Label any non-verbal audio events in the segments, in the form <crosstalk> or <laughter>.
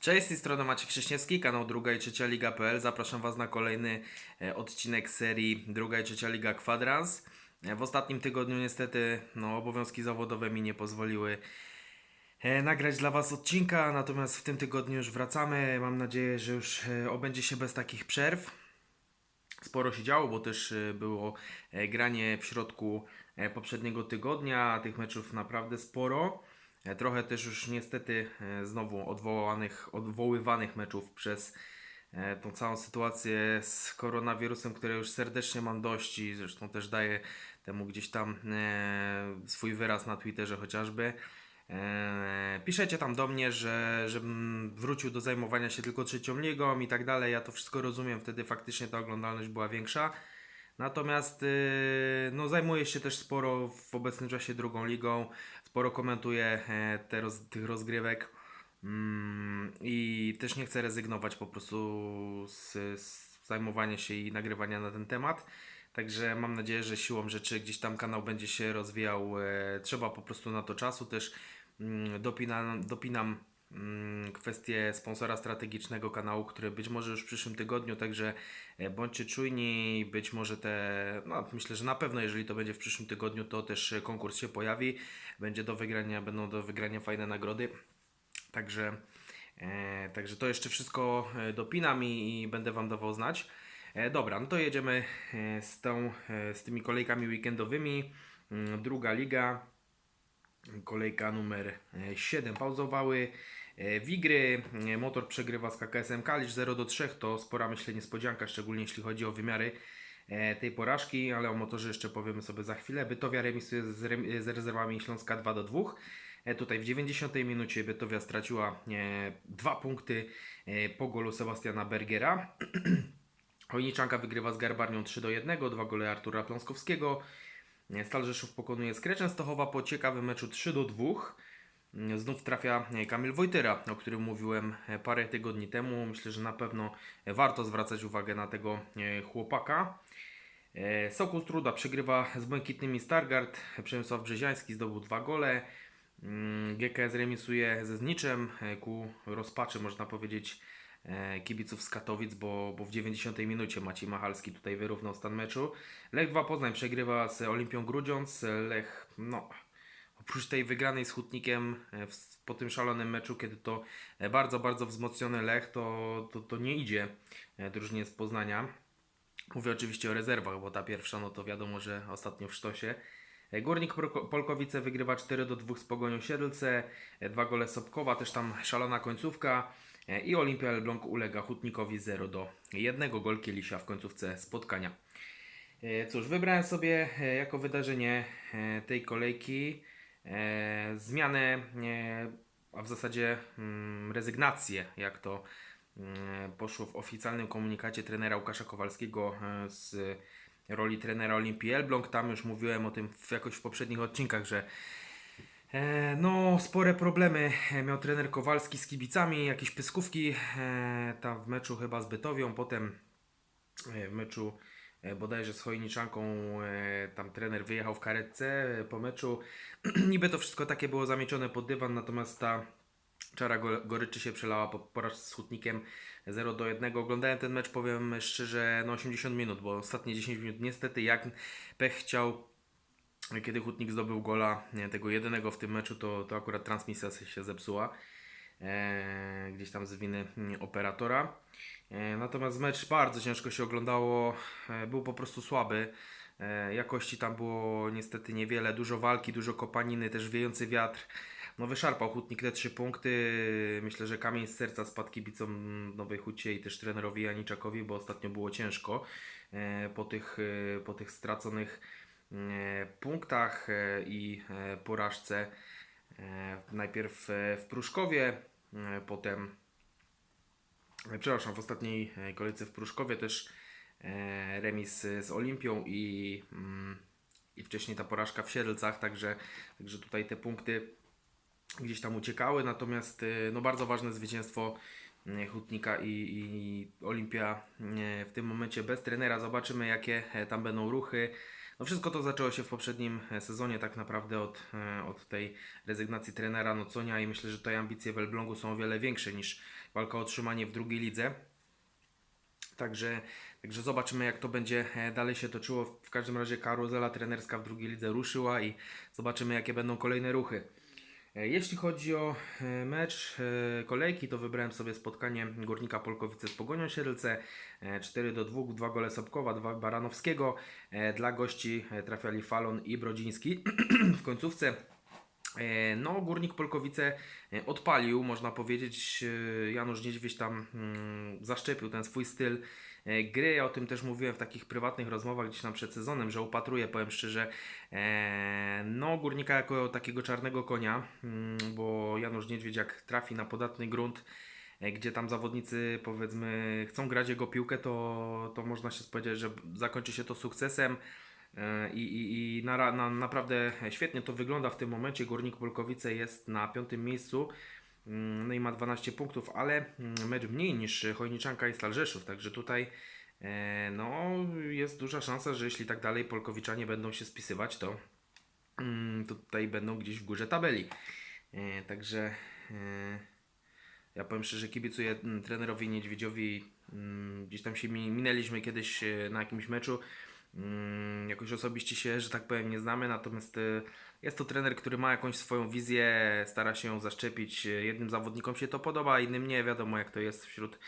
Cześć, z tej strony Maciek Krzyśniewski, kanał Druga i Trzecia Liga.pl. Zapraszam Was na kolejny e, odcinek serii Druga i Trzecia Liga Kwadrans. E, W ostatnim tygodniu niestety no, obowiązki zawodowe mi nie pozwoliły e, nagrać dla Was odcinka, natomiast w tym tygodniu już wracamy. Mam nadzieję, że już obędzie się bez takich przerw. Sporo się działo, bo też było granie w środku poprzedniego tygodnia, tych meczów naprawdę sporo. E, Trochę też już niestety e, znowu odwołanych, odwoływanych meczów przez e, tą całą sytuację z koronawirusem, której już serdecznie mam dość i zresztą też daję temu gdzieś tam swój wyraz na Twitterze chociażby. Piszecie tam do mnie, że żebym wrócił do zajmowania się tylko trzecią ligą i tak dalej. Ja to wszystko rozumiem, wtedy faktycznie ta oglądalność była większa. Natomiast no, zajmuję się też sporo w obecnym czasie drugą ligą, sporo komentuję e, te roz, tych rozgrywek mm, i też nie chcę rezygnować po prostu z, z zajmowania się i nagrywania na ten temat. Także mam nadzieję, że siłą rzeczy gdzieś tam kanał będzie się rozwijał. E, trzeba po prostu na to czasu też mm, dopinam, dopinam kwestię sponsora strategicznego kanału, który być może już w przyszłym tygodniu, także e, bądźcie czujni, być może te, no myślę, że na pewno jeżeli to będzie w przyszłym tygodniu, to też e, konkurs się pojawi, będzie do wygrania, będą do wygrania fajne nagrody, także, e, także to jeszcze wszystko e, dopinam i, i będę Wam dawał znać. E, dobra, no to jedziemy z, tą, z tymi kolejkami weekendowymi. Mm, Druga liga, kolejka numer 7 pauzowały. E, Wigry, e, motor przegrywa z KKS-em Kalisz 0 do 3, to spora myślę niespodzianka, szczególnie jeśli chodzi o wymiary e, tej porażki, ale o motorze jeszcze powiemy sobie za chwilę. Bytowia remisuje z, z rezerwami Śląska 2 do 2. E, Tutaj w 90 minucie Bytowia straciła dwa punkty po golu Sebastiana Bergera. <clears throat> Chojniczanka wygrywa z Garbarnią 3 do 1, dwa gole Artura Pląskowskiego. Stal Rzeszów pokonuje Skreczeń Stochowa po ciekawym meczu 3 do 2. Znów trafia Kamil Wojtyra, o którym mówiłem parę tygodni temu. Myślę, że na pewno warto zwracać uwagę na tego e, chłopaka. E, Sokół Struda przegrywa z Błękitnymi Stargard. Przemysław Brzeziański zdobył dwa gole. Mm, GKS remisuje ze Zniczem e, ku rozpaczy, można powiedzieć, kibiców z Katowic, bo, bo w 90 minucie Maciej Machalski tutaj wyrównał stan meczu. Lech 2 Poznań przegrywa z Olimpią Grudziądz. Lech, no, oprócz tej wygranej z Hutnikiem e, po tym szalonym meczu, kiedy to e, bardzo, bardzo wzmocniony Lech, to, to, to nie idzie e, drużynie z Poznania. Mówię oczywiście o rezerwach, bo ta pierwsza, no to wiadomo, że ostatnio w sztosie. Górnik Polkowice wygrywa 4 do 2 z Pogonią Siedlce, dwa gole Sobkowa, też tam szalona końcówka i Olimpia Elbląg ulega Hutnikowi 0 do 1, gol Kielisia w końcówce spotkania. Cóż, wybrałem sobie jako wydarzenie tej kolejki zmianę, e, a w zasadzie mm, rezygnację, jak to mm, poszło w oficjalnym komunikacie trenera Łukasza Kowalskiego e, z roli trenera Olimpii Elbląg. Tam już mówiłem o tym w, jakoś w poprzednich odcinkach, że E, No, spore problemy e, miał trener Kowalski z kibicami, jakieś pyskówki e, tam w meczu chyba z Bytowią, potem e, w meczu e, bodajże z Chojniczanką e, tam trener wyjechał w karetce e, po meczu. <clears throat> Niby to wszystko takie było zamiecione pod dywan, natomiast ta czara go- goryczy się przelała po porażce z Hutnikiem 0 do 1. Oglądałem ten mecz, powiem szczerze, no 80 minut, bo ostatnie 10 minut niestety jak pech chciał kiedy Hutnik zdobył gola, tego jedynego w tym meczu, to, to akurat transmisja się zepsuła. Gdzieś tam z winy mm, operatora. E, natomiast mecz bardzo ciężko się oglądało, e, był po prostu słaby. E, jakości tam było niestety niewiele, dużo walki, dużo kopaniny, też wiejący wiatr. No wyszarpał Hutnik te trzy punkty. Myślę, że kamień z serca spadł kibicom Nowej Hucie i też trenerowi Janiczakowi, bo ostatnio było ciężko po tych, po tych straconych punktach i porażce. Najpierw w Pruszkowie, potem, e, przepraszam, w ostatniej e, kolejce w Pruszkowie też e, remis e, z Olimpią i, mm, i wcześniej ta porażka w Siedlcach, także, także tutaj te punkty gdzieś tam uciekały, natomiast e, no bardzo ważne zwycięstwo e, Hutnika i, i Olimpia e, w tym momencie bez trenera. Zobaczymy jakie e, tam będą ruchy. No wszystko to zaczęło się w poprzednim e, sezonie tak naprawdę od, e, od tej rezygnacji trenera Noconia i myślę, że tutaj ambicje w Elblągu są o wiele większe niż walka o utrzymanie w drugiej lidze. Także, także zobaczymy, jak to będzie e, dalej się toczyło. W każdym razie karuzela trenerska w drugiej lidze ruszyła i zobaczymy, jakie będą kolejne ruchy. E, Jeśli chodzi o e, mecz e, kolejki, to wybrałem sobie spotkanie Górnika Polkowice z Pogonią Siedlce. E, 4 do 2, dwa gole Sobkowa, dwa Baranowskiego. Dla gości trafiali Falon i Brodziński. <clears throat> w końcówce No, Górnik Polkowice odpalił, można powiedzieć. Janusz Niedźwiedź tam mm, zaszczepił ten swój styl gry. Ja o tym też mówiłem w takich prywatnych rozmowach gdzieś tam przed sezonem, że upatruję, powiem szczerze, e, no Górnika jako takiego czarnego konia, mm, bo Janusz Niedźwiedź jak trafi na podatny grunt, e, gdzie tam zawodnicy powiedzmy chcą grać jego piłkę, to, to można się spodziewać, że zakończy się to sukcesem. E, I, i, i na, na, naprawdę świetnie to wygląda w tym momencie. Górnik Polkowice jest na piątym miejscu. Mm, No i ma 12 punktów, ale mm, mecz mniej niż Chojniczanka i Stal Rzeszów. Także tutaj e, no, jest duża szansa, że jeśli tak dalej Polkowiczanie będą się spisywać, to mm, tutaj będą gdzieś w górze tabeli. E, Także e, ja powiem szczerze, kibicuję trenerowi Niedźwiedziowi. Gdzieś tam się mi- minęliśmy kiedyś na jakimś meczu. Mm, Jakoś osobiście się, że tak powiem, nie znamy, natomiast e, jest to trener, który ma jakąś swoją wizję, stara się ją zaszczepić. E, Jednym zawodnikom się to podoba, innym nie. Wiadomo, jak to jest wśród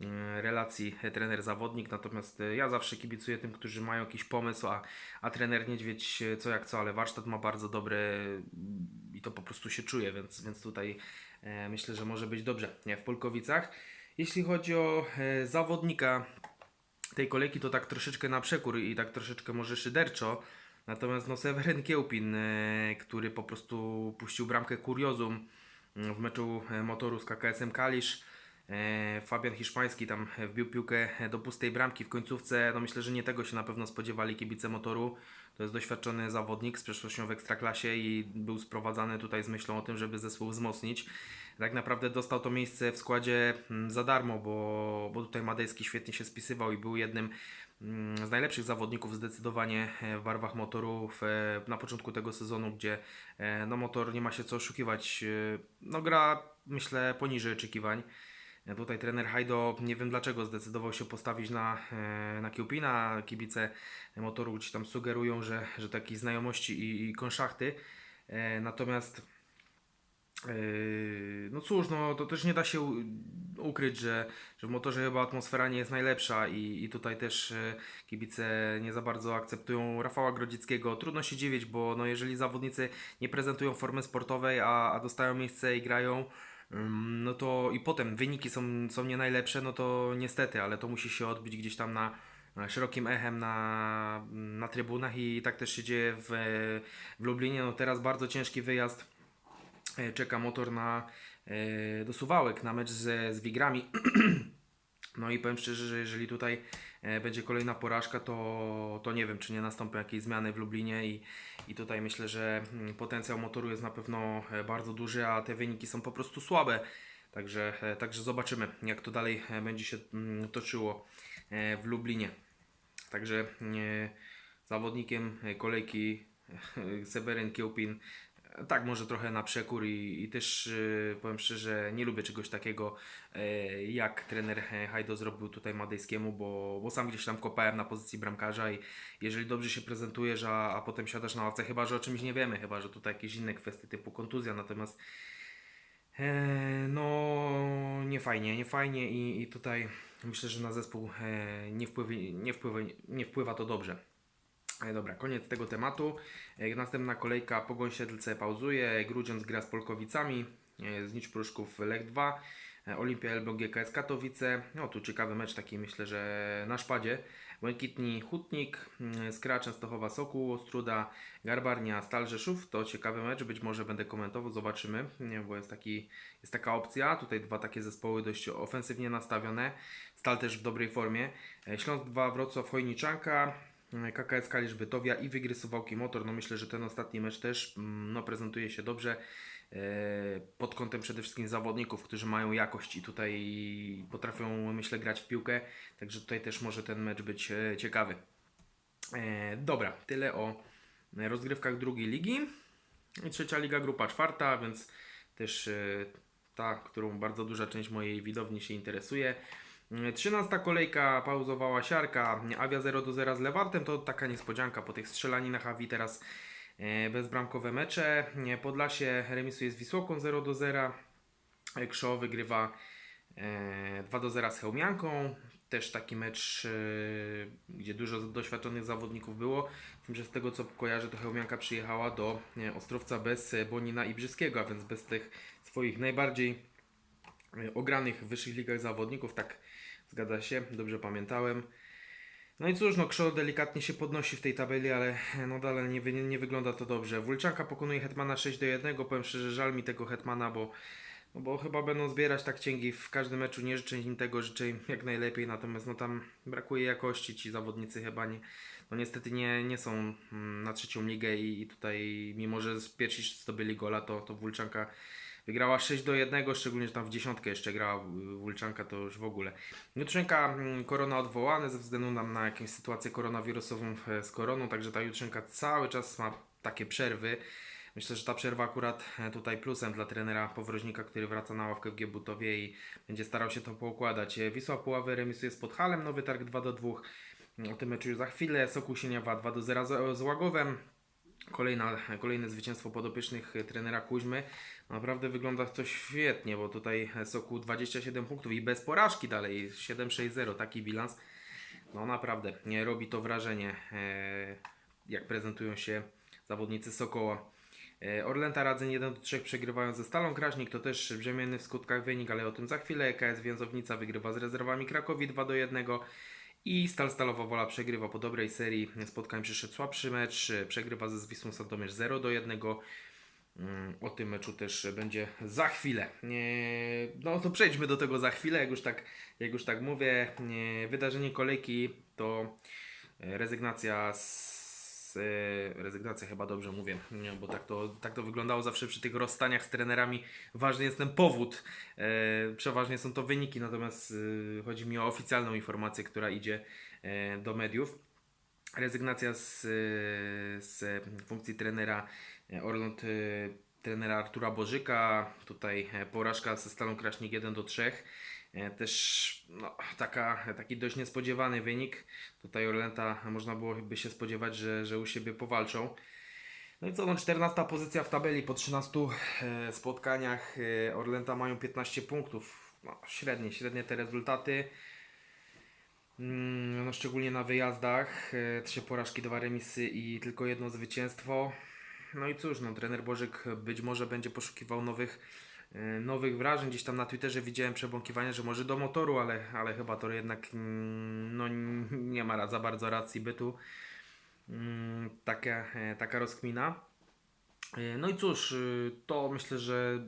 mm, relacji trener-zawodnik. Natomiast ja zawsze kibicuję tym, którzy mają jakiś pomysł, a, a trener Niedźwiedź co jak co, ale warsztat ma bardzo dobry mm, i to po prostu się czuje, więc, więc tutaj myślę, że może być dobrze nie, w Polkowicach. Jeśli chodzi o zawodnika tej kolejki, to tak troszeczkę na przekór i tak troszeczkę może szyderczo. Natomiast no Seweryn Kiełpin, e, który po prostu puścił bramkę kuriozum mm, w meczu e, motoru z KKS-em Kalisz. E, Fabian Hiszpański tam wbił piłkę do pustej bramki w końcówce. No myślę, że nie tego się na pewno spodziewali kibice motoru. To jest doświadczony zawodnik z przeszłością w Ekstraklasie i był sprowadzany tutaj z myślą o tym, żeby zespół wzmocnić. Tak naprawdę dostał to miejsce w składzie mm, za darmo, bo, bo tutaj Madejski świetnie się spisywał i był jednym mm, z najlepszych zawodników zdecydowanie e, w barwach motorów e, na początku tego sezonu, gdzie e, no motor nie ma się co oszukiwać. No gra myślę poniżej oczekiwań. Tutaj trener Hajdo nie wiem dlaczego zdecydował się postawić na, na Kiełpina. Kibice motoru gdzieś tam sugerują, że, że takiej znajomości i, i konszachty. Natomiast No cóż, no to też nie da się ukryć, że, że w motorze chyba atmosfera nie jest najlepsza i, i tutaj też e, kibice nie za bardzo akceptują Rafała Grodzickiego. Trudno się dziwić, bo no jeżeli zawodnicy nie prezentują formy sportowej, a, a dostają miejsce i grają, no to i potem wyniki są, są nie najlepsze, no to niestety, ale to musi się odbić gdzieś tam na, szerokim echem na, na trybunach i tak też się dzieje w, w Lublinie. No teraz bardzo ciężki wyjazd czeka motor na e, do Suwałek na mecz z, z Wigrami. <clears throat> No i powiem szczerze, że jeżeli tutaj e, będzie kolejna porażka, to, to nie wiem, czy nie nastąpią jakieś zmiany w Lublinie i, i tutaj myślę, że mm, potencjał motoru jest na pewno e, bardzo duży, a te wyniki są po prostu słabe. Także, e, także zobaczymy, jak to dalej e, będzie się mm, toczyło e, w Lublinie. Także e, zawodnikiem e, kolejki e, Seweryn Kiełpin e, tak, może trochę na przekór i, i też e, powiem szczerze, nie lubię czegoś takiego e, jak trener Hajdo zrobił tutaj Madejskiemu, bo, bo sam gdzieś tam kopałem na pozycji bramkarza i jeżeli dobrze się prezentujesz, a, a potem siadasz na ławce, chyba że o czymś nie wiemy, chyba że tutaj jakieś inne kwestie typu kontuzja, natomiast e, no nie fajnie, nie fajnie i, i tutaj myślę, że na zespół nie, wpływa, nie, wpływa, nie wpływa to dobrze. E, Dobra, koniec tego tematu. E, Następna kolejka Pogoń Siedlce pauzuje, Grudziądz gra z Polkowicami, e, Znicz Pruszków Lech 2, e, Olimpia Elbląg GKS Katowice. No tu ciekawy mecz taki myślę, że na szpadzie. Błękitni Hutnik, mm, Skra Częstochowa Sokół, Ostruda Garbarnia Stal Rzeszów. To ciekawy mecz, być może będę komentował, zobaczymy, bo jest, taki, jest taka opcja. Tutaj dwa takie zespoły dość ofensywnie nastawione. Stal też w dobrej formie. Śląsk 2 Wrocław Chojniczanka, KKS Kalisz Bytowia i Wygry Suwałki Motor. No myślę, że ten ostatni mecz też mm, no, prezentuje się dobrze e, pod kątem przede wszystkim zawodników, którzy mają jakość i tutaj potrafią myślę grać w piłkę. Także tutaj też może ten mecz być e, ciekawy. E, dobra, tyle o rozgrywkach drugiej ligi. I trzecia liga, grupa czwarta, więc też ta, którą bardzo duża część mojej widowni się interesuje. E, Trzynasta kolejka, pauzowała siarka, Avia 0 do 0 z Lewartem, to taka niespodzianka po tych strzelaninach Avi teraz e, bezbramkowe mecze. E, Podlasie remisuje z Wisłoką 0 do 0. E, Krzo wygrywa e, 2 do 0 z Chełmianką. Też taki mecz, e, gdzie dużo doświadczonych zawodników było. Tym, że z tego co kojarzę, to Chełmianka przyjechała do e, Ostrowca bez e, Bonina i Brzyskiego, a więc bez tych swoich najbardziej e, ogranych w wyższych ligach zawodników. Tak zgadza się, dobrze pamiętałem. No i cóż, no Krzol delikatnie się podnosi w tej tabeli, ale no dalej nie, wy- nie wygląda to dobrze. Wulczanka pokonuje Hetmana 6 do 1. Powiem szczerze, żal mi tego Hetmana, bo, no bo chyba będą zbierać tak cięgi w każdym meczu. Nie życzę im tego, życzę im jak najlepiej, natomiast no tam brakuje jakości. Ci zawodnicy chyba nie, no niestety nie, nie są mm, na trzecią ligę i, i tutaj mimo, że z pierwsi zdobyli gola, to, to Wulczanka wygrała 6 do 1, szczególnie, że tam w dziesiątkę jeszcze grała Wulczanka, to już w ogóle. Jutrzenka mm, korona odwołane ze względu na, na jakąś sytuację koronawirusową z koroną, także ta jutrzenka cały czas ma takie przerwy. Myślę, że ta przerwa akurat e, tutaj plusem dla trenera Powroźnika, który wraca na ławkę w Giebutowie i będzie starał się to poukładać. E, Wisła Puławy remisuje z Podhalem, Nowy Targ 2 do 2. O tym meczu już za chwilę. Sokół Sieniawa 2 do 0 z, z Łagowem. Kolejna, kolejne zwycięstwo podopiecznych e, trenera Kuźmy. Naprawdę wygląda to świetnie, bo tutaj Sokół 27 punktów i bez porażki dalej 7-6-0, taki bilans. No naprawdę, nie robi to wrażenie, e, jak prezentują się zawodnicy Sokoła. E, Orlęta Radzeń 1 do 3 przegrywają ze Stalą Kraśnik, to też brzemienny w skutkach wynik, ale o tym za chwilę. KS Więzownica wygrywa z rezerwami Krakowi 2 do 1. I Stal Stalowa Wola przegrywa po dobrej serii spotkań przyszedł słabszy mecz, przegrywa ze Zwisłą Sandomierz 0 do 1. Mm, O tym meczu też będzie za chwilę. No to przejdźmy do tego za chwilę, jak już tak, jak już tak mówię. Nie, Wydarzenie kolejki to rezygnacja z... e, Rezygnacja chyba dobrze mówię, bo tak to, tak to wyglądało zawsze przy tych rozstaniach z trenerami. Ważny jest ten powód. E, Przeważnie są to wyniki, natomiast e, chodzi mi o oficjalną informację, która idzie e, do mediów rezygnacja z, z funkcji trenera e, Orląt, e, trenera Artura Bożyka, tutaj e, porażka ze Stalą Kraśnik 1 do 3. E, Też no, taka, taki dość niespodziewany wynik. Tutaj Orlęta można byłoby się spodziewać, że, że u siebie powalczą. No i co, no 14 pozycja w tabeli po 13 e, spotkaniach. E, Orlęta mają 15 punktów. No, średnie, średnie te rezultaty. Mm, No, szczególnie na wyjazdach. Trzy porażki, dwa remisy i tylko jedno zwycięstwo. No i cóż, no, trener Bożyk być może będzie poszukiwał nowych, nowych wrażeń. Gdzieś tam na Twitterze widziałem przebąkiwania, że może do motoru, ale, ale chyba to jednak mm, no, <laughs> nie ma za bardzo racji bytu. Mm, Taka, e, taka rozkmina. E, No i cóż, to myślę, że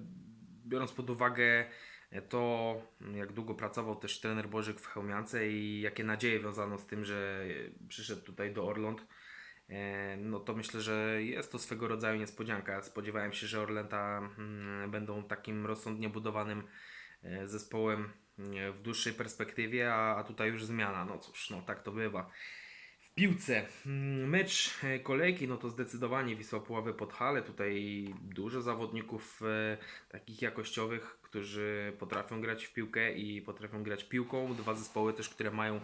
biorąc pod uwagę e, to, jak długo pracował też trener Bożyk w Chełmiance i jakie nadzieje wiązano z tym, że e, przyszedł tutaj do Orląt, e, no to myślę, że jest to swego rodzaju niespodzianka. Spodziewałem się, że Orlęta mm, będą takim rozsądnie budowanym e, zespołem e, w dłuższej perspektywie, a, tutaj już zmiana. No cóż, no tak to bywa. W piłce mm, mecz e, kolejki, no to zdecydowanie Wisła Puławy pod hale. Tutaj dużo zawodników e, takich jakościowych, którzy potrafią grać w piłkę i potrafią grać piłką. Dwa zespoły też, które mają, e,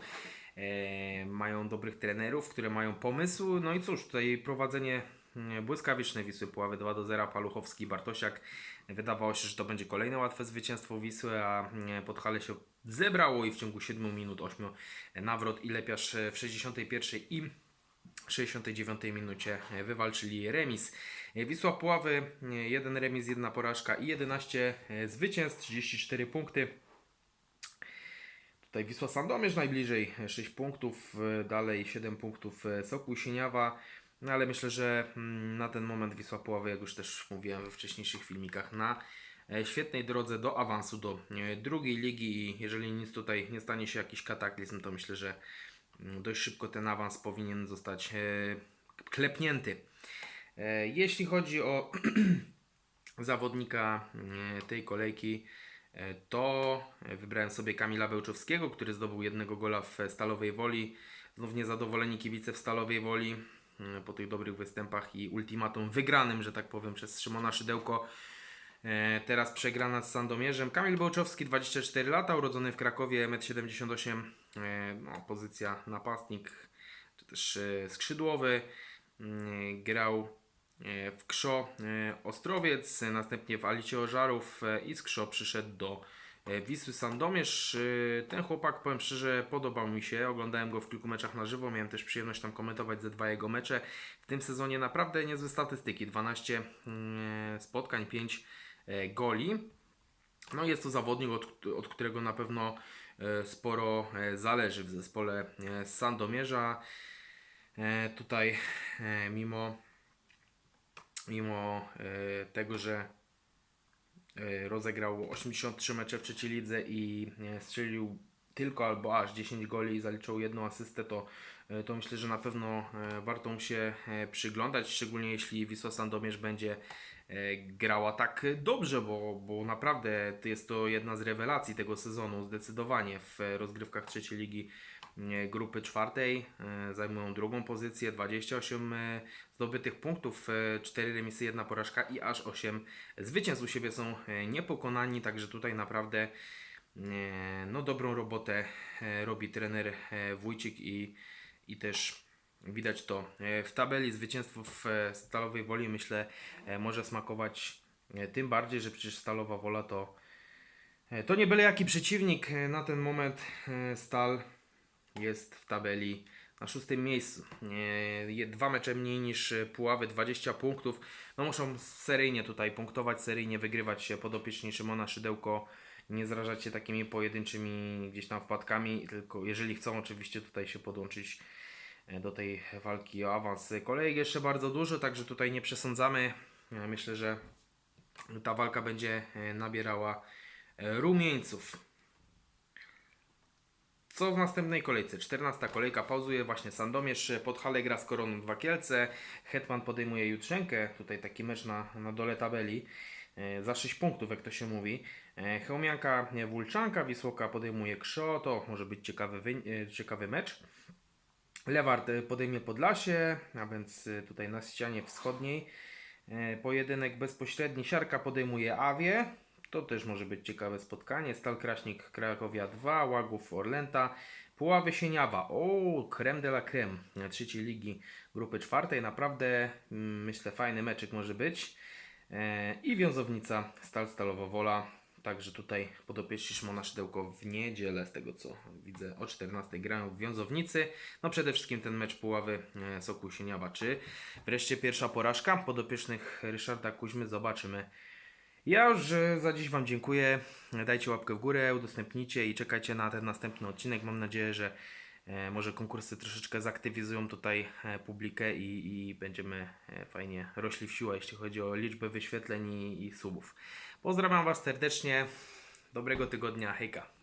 mają dobrych trenerów, które mają pomysł. No i cóż, tutaj prowadzenie mm, błyskawiczne Wisły Puławy 2 do 0, Paluchowski, Bartosiak. Wydawało się, że to będzie kolejne łatwe zwycięstwo Wisły, a mm, pod hale się zebrało i w ciągu 7 minut 8 nawrot i lepiarz e, w 61 i 69 minucie e, wywalczyli remis. E, Wisła Puławy, e, jeden remis, jedna porażka i 11 e, zwycięstw, 34 punkty. Tutaj Wisła Sandomierz najbliżej, e, 6 punktów, e, dalej 7 punktów e, Sokół Sieniawa. No ale myślę, że mm, na ten moment Wisła Puławy, jak już też mówiłem we wcześniejszych filmikach, na e, świetnej drodze do awansu do drugiej ligi i jeżeli nic tutaj nie stanie się jakiś kataklizm, to myślę, że mm, dość szybko ten awans powinien zostać klepnięty. Jeśli chodzi o <clears throat> zawodnika e, tej kolejki, to e, wybrałem sobie Kamila Bełczowskiego, który zdobył jednego gola w e, Stalowej Woli. Znów niezadowoleni kibice w Stalowej Woli e, po tych dobrych występach i ultimatum wygranym, że tak powiem, przez Szymona Szydełko. E, Teraz przegrana z Sandomierzem. Kamil Bełczowski, 24 lata, urodzony w Krakowie, 1,78 m. E, No, pozycja napastnik, czy też e, skrzydłowy. Mm, Grał e, w Krzo e, Ostrowiec, e, następnie w Alicie Ożarów e, i z Krzo przyszedł do e, Wisły Sandomierz. E, Ten chłopak, powiem szczerze, podobał mi się. Oglądałem go w kilku meczach na żywo. Miałem też przyjemność tam komentować ze dwa jego mecze. W tym sezonie naprawdę niezłe statystyki. 12 mm, spotkań, 5 e, goli. No jest to zawodnik, od, od którego na pewno e, sporo e, zależy w zespole e, Sandomierza. E, Tutaj e, mimo mimo e, tego, że e, rozegrał 83 mecze w trzeciej lidze i e, strzelił tylko albo aż 10 goli i zaliczył jedną asystę, to, to myślę, że na pewno warto mu się przyglądać, szczególnie jeśli Wisła Sandomierz będzie grała tak dobrze, bo, bo naprawdę jest to jedna z rewelacji tego sezonu, zdecydowanie. W e, rozgrywkach trzeciej ligi e, grupy czwartej e, zajmują drugą pozycję, 28 e, zdobytych punktów, 4 remisy, 1 porażka i aż 8 zwycięstw. U siebie są e, niepokonani, także tutaj naprawdę e, no, dobrą robotę e, robi trener e, Wójcik i, i też widać to e, w tabeli. Zwycięstwo w e, Stalowej Woli myślę e, może smakować tym bardziej, że przecież Stalowa Wola to to nie byle jaki przeciwnik. Na ten moment Stal jest w tabeli na szóstym miejscu. Dwa mecze mniej niż Puławy, 20 punktów. No muszą seryjnie tutaj punktować, seryjnie wygrywać się podopieczni Szymona Szydełko. Nie zrażać się takimi pojedynczymi gdzieś tam wpadkami, tylko jeżeli chcą oczywiście tutaj się podłączyć do tej walki o awans. Kolejek jeszcze bardzo dużo, także tutaj nie przesądzamy. Myślę, że ta walka będzie e, nabierała e, rumieńców. Co w następnej kolejce? 14 kolejka pauzuje właśnie Sandomierz, pod halę gra z Koroną Dwa Kielce, Hetman podejmuje Jutrzenkę, tutaj taki mecz na, na dole tabeli, e, za 6 punktów jak to się mówi. Chełmianka Wulczanka, Wisłoka podejmuje Krzo, to może być ciekawy, wy- ciekawy mecz. Lewart e, podejmie Podlasie, a więc e, tutaj na ścianie wschodniej. E, Pojedynek bezpośredni Siarka podejmuje Awie. To też może być ciekawe spotkanie. Stal Kraśnik Krakowia 2, Łagów Orlęta, Puławy Sieniawa. O, creme de la creme trzeciej ligi grupy czwartej. Naprawdę mm, myślę fajny meczek może być. I Wiązownica Stal Stalowa Wola. Także tutaj podopieczni Szymona Szydełko w niedzielę, z tego co widzę, o 14 grają w Wiązownicy. No przede wszystkim ten mecz Puławy e, Sokół Sieniawa. Czy wreszcie pierwsza porażka podopiecznych Ryszarda Kuźmy? Zobaczymy. Ja już e, za dziś Wam dziękuję. Dajcie łapkę w górę, udostępnijcie i czekajcie na ten następny odcinek. Mam nadzieję, że może konkursy troszeczkę zaktywizują tutaj e, publikę i, i będziemy e, fajnie rośli w siłę, jeśli chodzi o liczbę wyświetleń i, i subów. Pozdrawiam Was serdecznie. Dobrego tygodnia. Hejka.